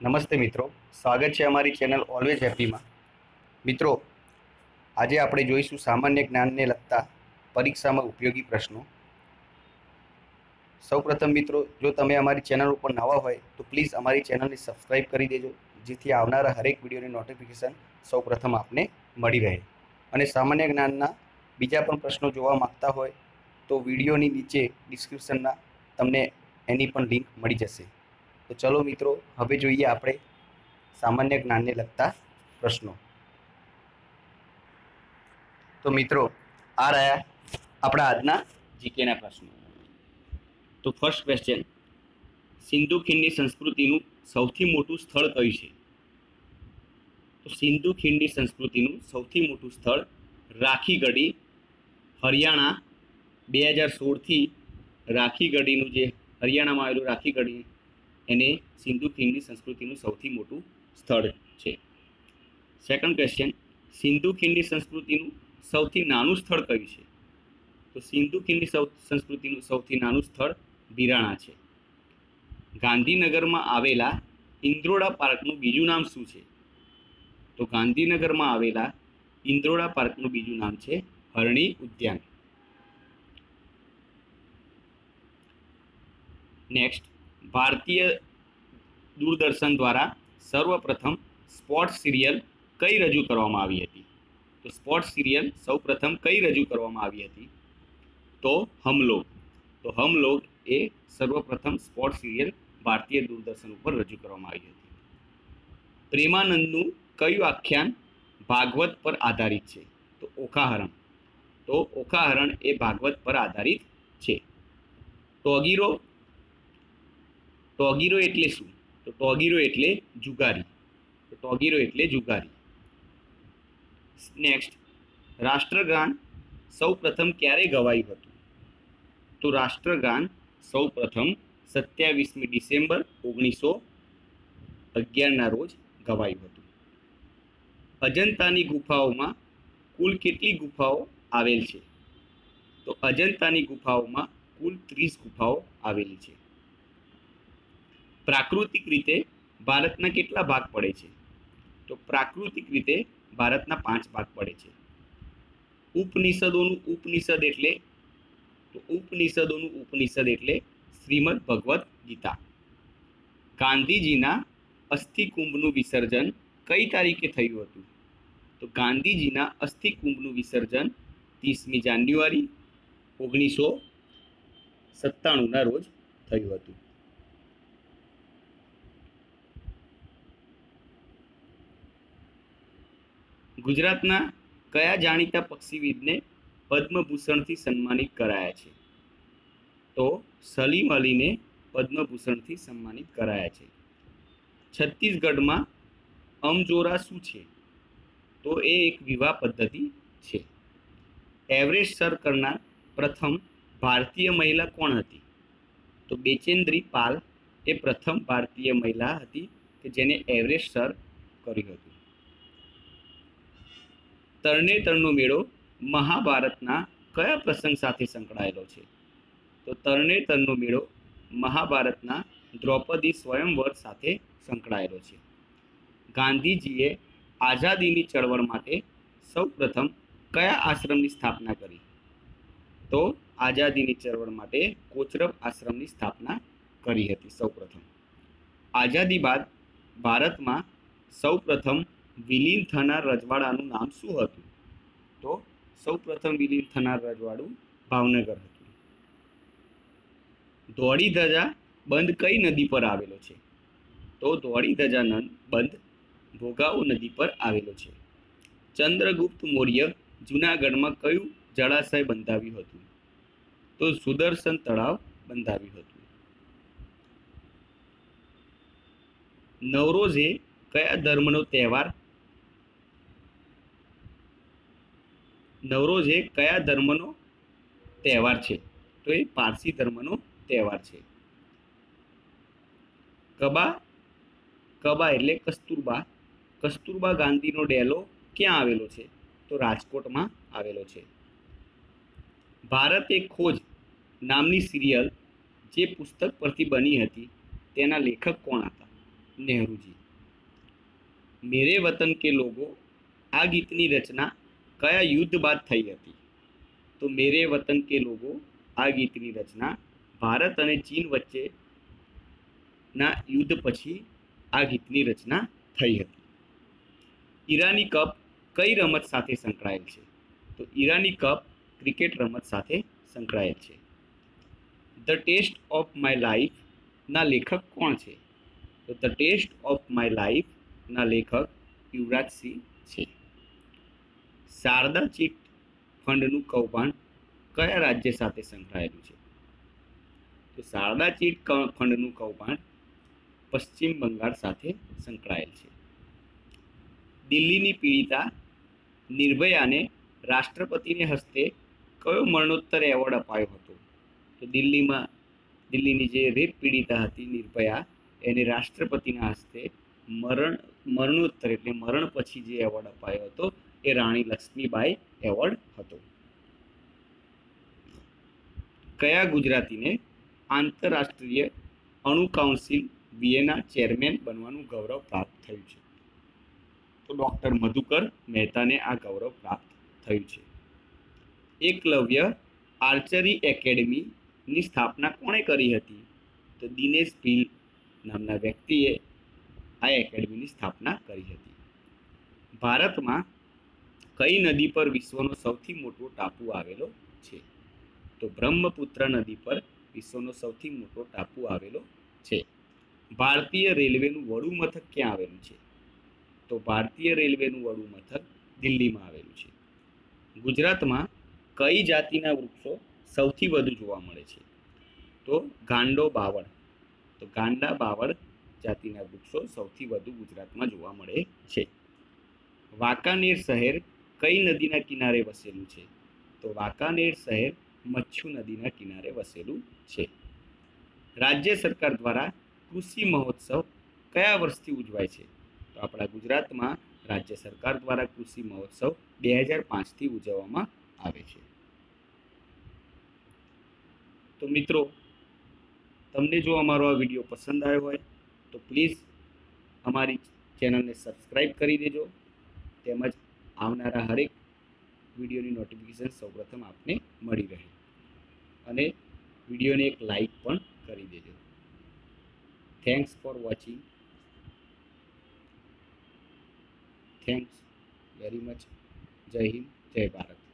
નમસ્તે મિત્રો. સ્વાગત છે અમારી ચેનલ ઓલવેઝ હેપીમાં મિત્રો, આજે આપણે જોઈશું સામાન્ય જ્ઞાનને લગતા પરીક્ષામાં ઉપયોગી પ્રશ્નો. સૌપ્રથમ મિત્રો, જો તમે અમારી ચેનલ ઉપર નવા હોય, તો પ્લીઝ અમારી ચેનલને સબસ્ક્રાઈબ કરી દેજો, જેથી આવનારા હરેક વિડીયોની નોટિફિકેશન સૌપ્રથમ આપને મળી રહે. અને સામાન્ય જ્ઞાનના બીજા પણ પ્રશ્નો જોવા માંગતા હોય, તો વિડીયોની નીચે ડિસ્ક્રિપ્શનના તમને એની પણ લિંક મળી જશે. તો ચલો મિત્રો, હવે જોઈએ આપણે સામાન્ય જ્ઞાનને લગતા પ્રશ્નો. તો મિત્રો, આ રહ્યા આપણા આજના જીકેના પ્રશ્નો. તો ફર્સ્ટ ક્વેશ્ચન સિંધુ ખીણની સંસ્કૃતિનું સૌથી મોટું સ્થળ કયું છે? તો સિંધુ ખીણની સંસ્કૃતિનું સૌથી મોટું સ્થળ રાખીગઢી, હરિયાણા, બે હજાર સોળથી રાખીગઢીનું જે હરિયાણામાં આવેલું રાખીગઢી એને સિંધુ ખીણની સંસ્કૃતિનું સૌથી મોટું સ્થળ છે. સેકન્ડ ક્વેશ્ચન સિંધુ ખીણની સંસ્કૃતિનું સૌથી નાનું સ્થળ કયું છે? તો સિંધુ ખીણની સંસ્કૃતિનું સૌથી નાનું સ્થળ બિરાણા છે. ગાંધીનગરમાં આવેલા ઇન્દ્રોડા પાર્કનું બીજું નામ શું છે? તો ગાંધીનગરમાં આવેલા ઇન્દ્રોડા પાર્કનું બીજું નામ છે હરણી ઉદ્યાન. નેક્સ્ટ ભારતીય દૂરદર્શન દ્વારા સર્વપ્રથમ સ્પોર્ટ્સ સિરિયલ કઈ રજૂ કરવામાં આવી હતી? તો સ્પોર્ટ્સ સિરિયલ સૌપ્રથમ કઈ રજૂ કરવામાં આવી હતી? તો હમ લોગ તો હમ લોગ એ સર્વપ્રથમ સ્પોર્ટ્સ સિરિયલ ભારતીય દૂરદર્શન ઉપર રજૂ કરવામાં આવી હતી. પ્રેમાનંદનું કયું આખ્યાન ભાગવત પર આધારિત છે? તો ઓખાહરણ. તો ઓખાહરણ એ ભાગવત પર આધારિત છે. ટોગીરો ટોગીરો એટલે શું? તો ટોગીરો એટલે જુગારી. તો ટોગીરો એટલે જુગારી. નેક્સ્ટ રાષ્ટ્રગાન સૌ પ્રથમ ક્યારે ગવાયું હતું? તો રાષ્ટ્રગાન સૌ પ્રથમ સત્યાવીસમી ડિસેમ્બર ઓગણીસો અગિયારના રોજ ગવાયું હતું. અજંતાની ગુફાઓમાં કુલ કેટલી ગુફાઓ આવેલ છે? તો અજંતાની ગુફાઓમાં કુલ ત્રીસ ગુફાઓ આવેલી છે. પ્રાકૃતિક રીતે ભારતના કેટલા ભાગ પડે છે? તો પ્રાકૃતિક રીતે ભારતના પાંચ ભાગ પડે છે. ઉપનિષદોનું ઉપનિષદ એટલે, તો ઉપનિષદોનું ઉપનિષદ એટલે શ્રીમદ ભગવદ્ ગીતા. ગાંધીજીના અસ્થિકુંભનું વિસર્જન કઈ તારીખે થયું હતું? તો ગાંધીજીના અસ્થિકુંભનું વિસર્જન ત્રીસમી જાન્યુઆરી ઓગણીસો સત્તાણુંના રોજ થયું હતું. ગુજરાતના કયા જાણીતા પક્ષીવિદને પદ્મભૂષણથી સન્માનિત કરાયા છે? તો સલીમ અલીને પદ્મભૂષણથી સન્માનિત કરાયા છે. છત્તીસગઢમાં અમજોરા શું છે? તો એ એક વિવાહ પદ્ધતિ છે. એવરેસ્ટ સર કરનાર પ્રથમ ભારતીય મહિલા કોણ હતી? તો બેચેન્દ્રી પાલ એ પ્રથમ ભારતીય મહિલા હતી કે જેને એવરેસ્ટ સર કર્યું હતું. તરણેતરનો મેળો મહાભારતના કયા પ્રસંગ સાથે સંકળાયેલો છે? તો તરણેતરનો મેળો મહાભારતના દ્રૌપદી સ્વયંવર સાથે સંકળાયેલો છે. ગાંધીજીએ આઝાદીની ચળવળ માટે સૌપ્રથમ કયા આશ્રમની સ્થાપના કરી? તો આઝાદીની ચળવળ માટે કોચરબ આશ્રમની સ્થાપના કરી હતી સૌપ્રથમ. આઝાદી બાદ ભારતમાં સૌપ્રથમ વિલીન થનાર રજવાડાનું નામ શું હતું? તો સૌપ્રથમ વિલીન થનાર રજવાડું ભાવનગર હતું. ધોળી ધજા બંધ કઈ નદી પર આવેલો છે? તો ધોળી ધજા બંધ ભોગાવો નદી પર આવેલો છે. ચંદ્રગુપ્ત મૌર્ય જૂનાગઢમાં કયું જળાશય બંધાવ્યું હતું? તો સુદર્શન તળાવ બંધાવ્યું હતું. નવરોઝે કયા ધર્મનો તહેવાર નવરોઝ એ કયા ધર્મનો તહેવાર છે? તો એ પારસી ધર્મનો તહેવાર છે. કબા કબા એટલે કસ્તુરબા. કસ્તુરબા ગાંધીનો ડેલો ક્યાં આવેલો છે? તો રાજકોટમાં આવેલો છે. ભારત એક ખોજ નામની સિરિયલ જે પુસ્તક પરથી બની હતી, તેના લેખક કોણ હતા? નહેરુજી. મેરે વતન કે લોગો, આ ગીતની રચના કયા યુદ્ધ બાદ થઈ હતી? તો મેરે વતન કે લોગો, આ ગીતની રચના ભારત અને ચીન વચ્ચે ના યુદ્ધ પછી આ ગીતની રચના થઈ હતી. ઈરાની કપ કઈ રમત સાથે સંકળાયેલ છે? તો ઈરાની કપ ક્રિકેટ રમત સાથે સંકળાયેલ છે. The test of my life ના લેખક કોણ છે? તો the test of my life ના લેખક યુવરાજ સિંહ છે. શારદા ચીટ ફંડનું કૌભાંડ કયા રાજ્ય સાથે સંકળાયેલું છે? તો શારદા ચીટ ફંડનું કૌભાંડ પશ્ચિમ બંગાળ સાથે સંકળાયેલ છે. દિલ્હીની પીડિતા નિર્ભયાને રાષ્ટ્રપતિને હસ્તે કયો મરણોત્તર એવોર્ડ અપાયો હતો? તો દિલ્હીમાં, દિલ્હીની જે રેપ પીડિતા હતી નિર્ભયા, એને રાષ્ટ્રપતિના હસ્તે મરણ, મરણોત્તર એટલે મરણ પછી જે એવોર્ડ અપાયો હતો એ રાણી લક્ષ્મીબાઈ એવોર્ડ હતો. કયા ગુજરાતીને આંતરરાષ્ટ્રીય અણુ કાઉન્સિલ વિયેના ચેરમેન બનવાનું ગૌરવ પ્રાપ્ત થયું છે? તો ડૉક્ટર મધુકર મહેતાને આ ગૌરવ પ્રાપ્ત થયું છે. એકલવ્ય આર્ચરી એકેડમીની સ્થાપના કોણે કરી હતી? તો દિનેશ ભીલ નામના વ્યક્તિએ આ એકેડમીની સ્થાપના કરી હતી. ભારતમાં કઈ નદી પર વિશ્વનો સૌથી મોટો ટાપુ આવેલો છે? તો બ્રહ્મપુત્ર નદી પર વિશ્વનો સૌથી મોટો ટાપુ આવેલો છે. ભારતીય રેલવેનું વડું મથક ક્યાં આવેલું છે? તો ભારતીય રેલવેનું વડું મથક દિલ્હીમાં આવેલું છે. ગુજરાતમાં કઈ જાતિના વૃક્ષો સૌથી વધુ જોવા મળે છે? તો ગાંડો બાવળ. તો ગાંડા બાવળ જાતિના વૃક્ષો સૌથી વધુ ગુજરાતમાં જોવા મળે છે. વાંકાનેર શહેર કઈ નદીના કિનારે વસેલું છે? તો વાંકાનેર શહેર મચ્છુ નદીના કિનારે વસેલું છે. રાજ્ય સરકાર દ્વારા કૃષિ મહોત્સવ કયા વર્ષથી ઉજવાય છે? તો આપણા ગુજરાતમાં રાજ્ય સરકાર દ્વારા કૃષિ મહોત્સવ બે હજાર પાંચથી ઉજવવામાં આવે છે. તો મિત્રો, તમને જો અમારો આ વીડિયો પસંદ આવ્યો હોય, તો પ્લીઝ અમારી ચેનલને સબસ્ક્રાઈબ કરી દેજો. તેમજ આવનારા હરેક વિડીયોની નોટિફિકેશન સૌપ્રથમ આપને મળી રહે. અને વિડીયોને એક લાઈક પણ કરી દેજો. Thanks for watching thanks very much Jai Hind, Jai Bharat.